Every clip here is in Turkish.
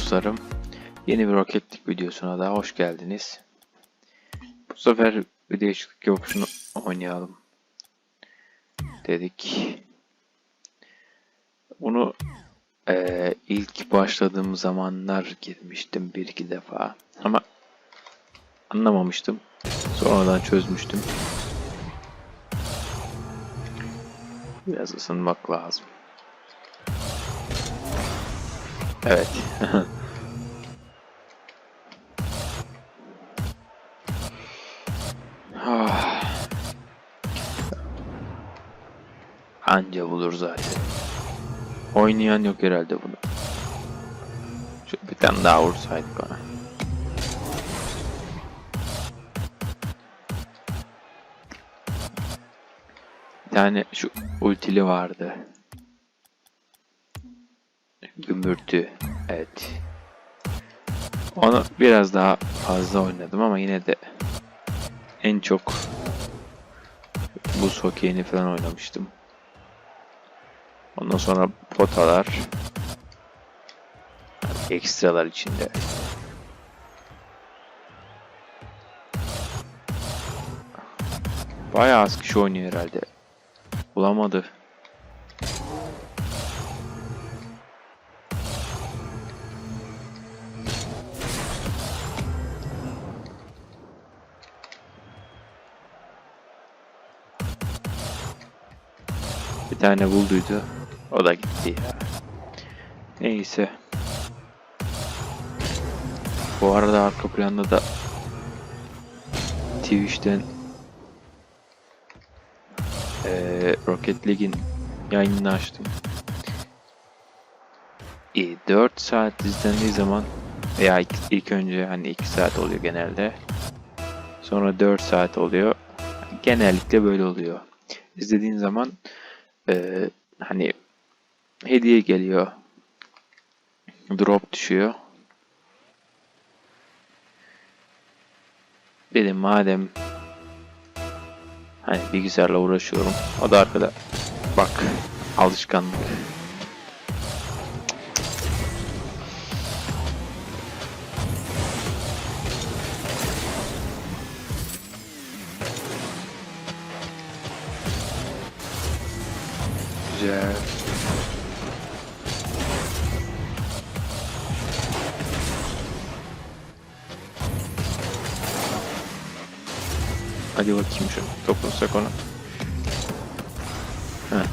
dostlarım. Yeni bir roketlik videosuna daha hoş geldiniz. Bu sefer bir değişiklik yok şunu oynayalım. Dedik. Bunu eee, ilk başladığım zamanlar girmiştim bir iki defa. Ama anlamamıştım. Sonradan çözmüştüm. Biraz ısınmak lazım. Evet. Anca bulur zaten. Oynayan yok herhalde bunu. Şu bir tane daha vursaydık ona. Bir tane şu ultili vardı. Gümbürtü. Evet. Onu biraz daha fazla oynadım ama yine de en çok buz hokeyini falan oynamıştım. Ondan sonra potalar ekstralar içinde. Bayağı az kişi oynuyor herhalde. Bulamadı. Tane bulduydu. O da gitti ya. Neyse. Bu arada arka planda da Twitch'ten eee Rocket League'in yayınını açtım. E, 4 saat izlendiği zaman veya ilk, ilk önce hani 2 saat oluyor genelde. Sonra 4 saat oluyor. Genellikle böyle oluyor. İzlediğin zaman eee, hani hediye geliyor. Drop düşüyor. Dedim madem hani bilgisayarla uğraşıyorum. O da arkada bak alışkanlık. Dokunsak ona. Heh.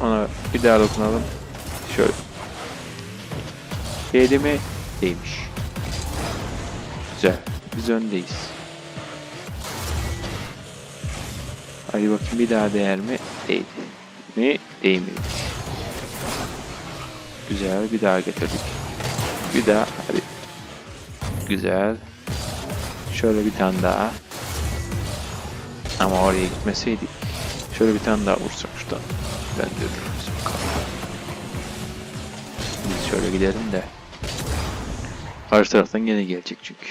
Ona bir daha dokunalım. Şöyle. Değdi mi? Değmiş. Güzel. Biz öndeyiz. Hadi bakayım bir daha değer mi? Değdi. Mi? Değmedi. Güzel. Bir daha getirdik. Bir daha. Hadi. Güzel. Şöyle bir tane daha. Ama oraya gitmeseydi. Şöyle bir tane daha vursak şuradan. Döndürürüz. Biz şöyle gidelim de. Karşı taraftan gene gelecek çünkü.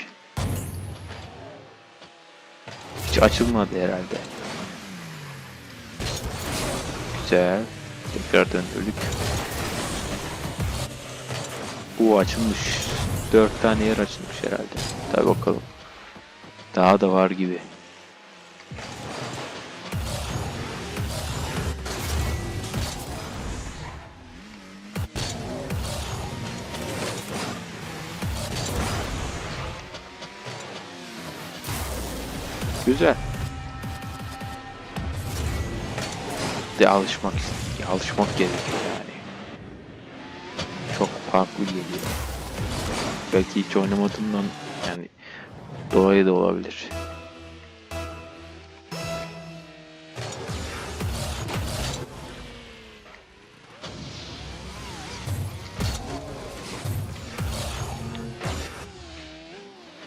Hiç açılmadı herhalde. Güzel. Tekrar döndürdük. Bu açılmış. Dört tane yer açılmış herhalde. Tabi bakalım. Daha da var gibi. Güzel. De alışmak alışmak gerekiyor farklı geliyor. Belki hiç oynamadığımdan yani dolayı da olabilir.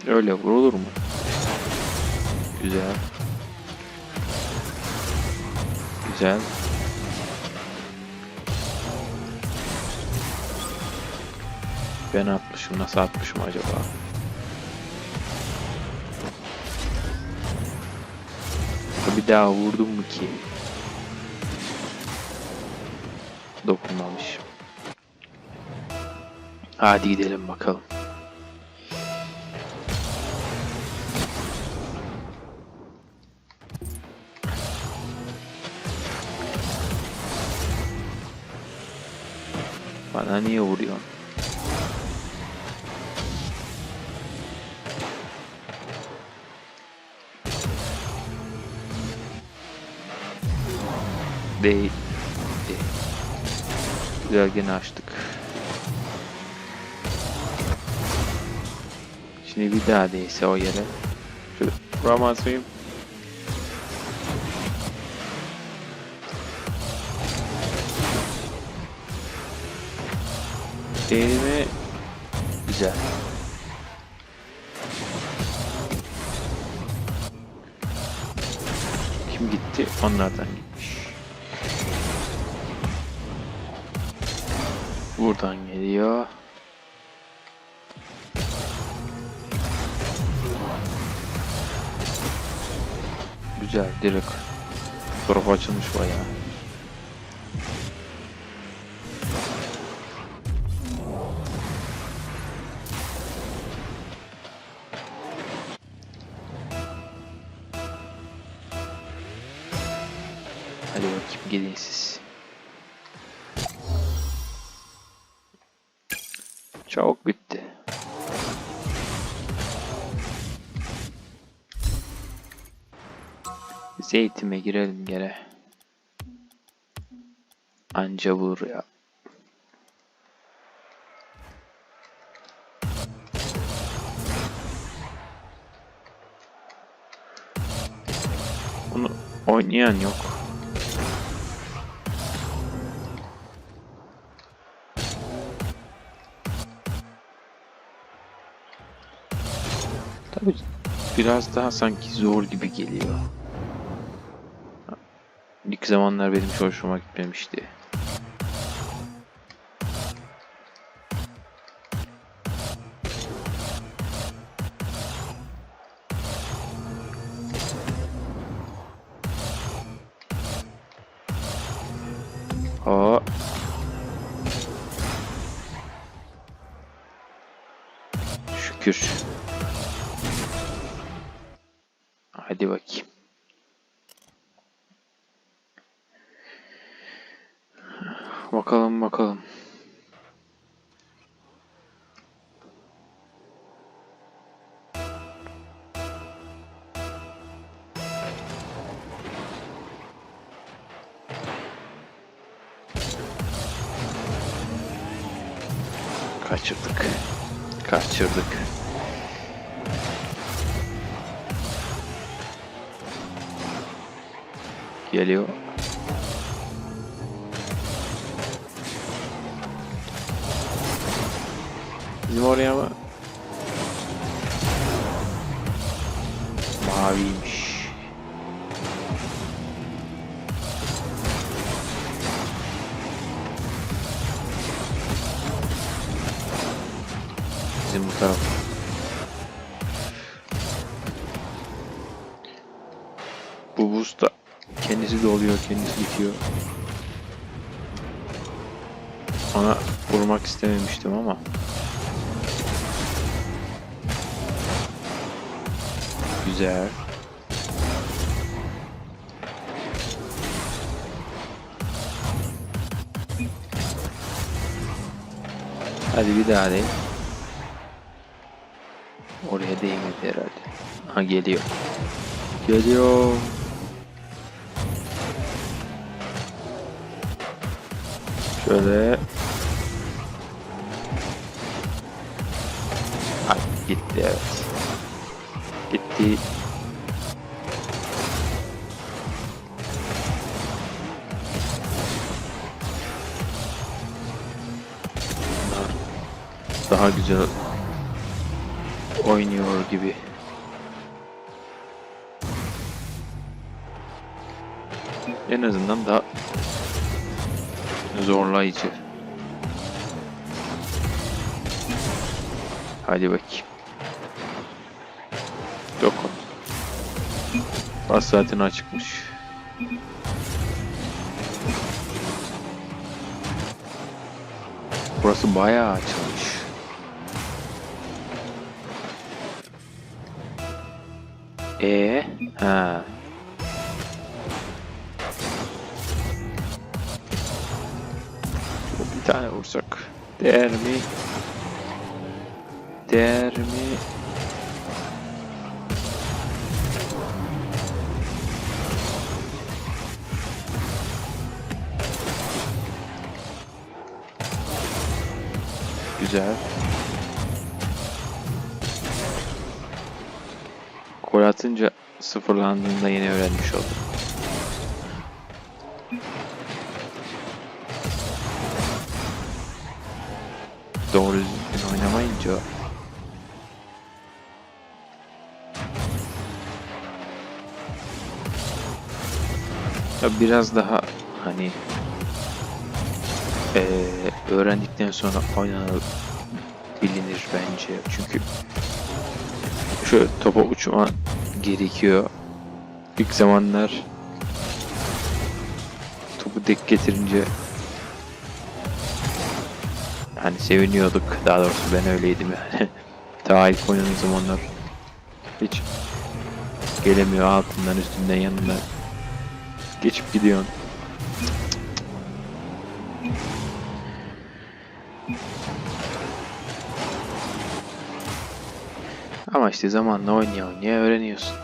Öyle vurulur mu? Güzel. Güzel. Ben atmışım. Nasıl atmışım acaba? bir daha vurdum mu ki? Dokunmamış. Hadi gidelim bakalım. Bana niye vuruyorsun? Değil. Değil. Güzel gene açtık. Şimdi bir daha değse o yere. Şöyle vuramaz mıyım? Değil mi? Güzel. Kim gitti? Onlardan gitmiş. Buradan geliyor. Güzel direkt. Taraf açılmış bayağı. Biz eğitime girelim gene. Anca bulur ya. Bunu oynayan yok. Tabii biraz daha sanki zor gibi geliyor. İlk zamanlar benim hiç hoşuma gitmemişti. Aa. Şükür. Hadi bakayım. Bakalım bakalım. Kaçırdık. Kaçırdık. Geliyor. Bizim oraya mı? Maviymiş. Bizim bu taraf. Bu boost da kendisi doluyor, kendisi bitiyor. Ona vurmak istememiştim ama. Güzel. Hadi bir daha değil. Oraya değmedi herhalde. Ha geliyor. Geliyor. Şöyle. Ha gitti evet. Gitti. Daha güzel oynuyor gibi. En azından daha zorlayıcı. Hadi bakayım. Dokun. Bas zaten açıkmış. Burası bayağı açılmış. E ha. Bir tane vursak değer mi? Değer mi? Gol atınca sıfırlandığında yeni öğrenmiş oldum. Doğru düzgün oynamayınca ya biraz daha hani eee, öğrendikten sonra oynanır bilinir bence. Çünkü şu topa uçma gerekiyor. İlk zamanlar topu dek getirince hani seviniyorduk. Daha doğrusu ben öyleydim yani. Daha ilk oynadığım zamanlar hiç gelemiyor altından üstünden yanından geçip gidiyorsun. Ama işte zamanla oynaya oynaya öğreniyorsun.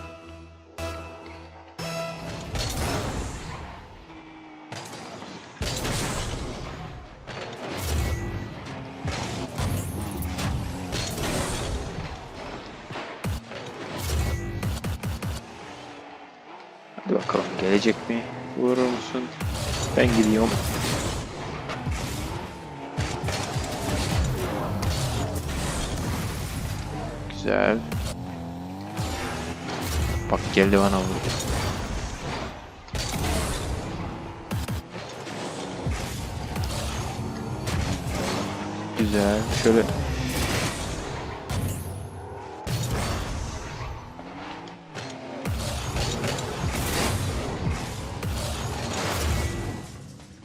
Hadi bakalım gelecek mi? Vurur musun? Ben gidiyorum. Güzel. Bak geldi bana vurdu. Güzel. Şöyle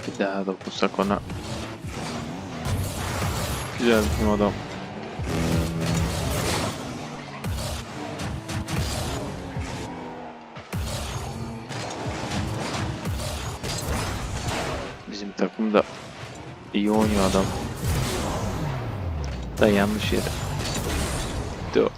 bir daha dokunsak ona. Güzel bizim adam. Bizim takım da iyi oynuyor adam. Da yanlış yere. Do.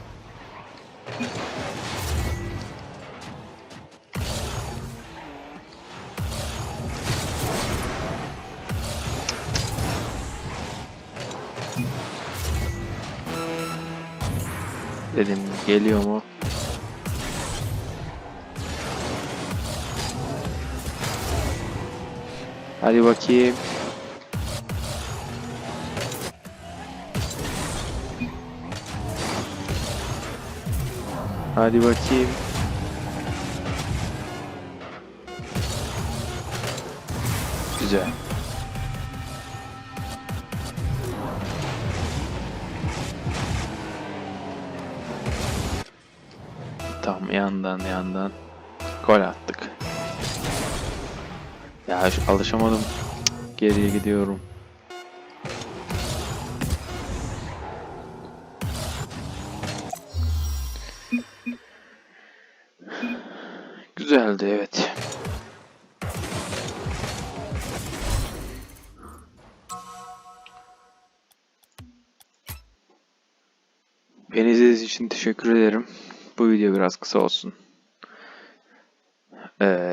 Dedim geliyor mu? Hadi bakayım. Hadi bakayım. Güzel. Tam yandan yandan gol attık. Ya alışamadım. Cık, Geriye gidiyorum. Güzeldi evet. Beni izlediğiniz için teşekkür ederim. Bu video biraz kısa olsun. Ee,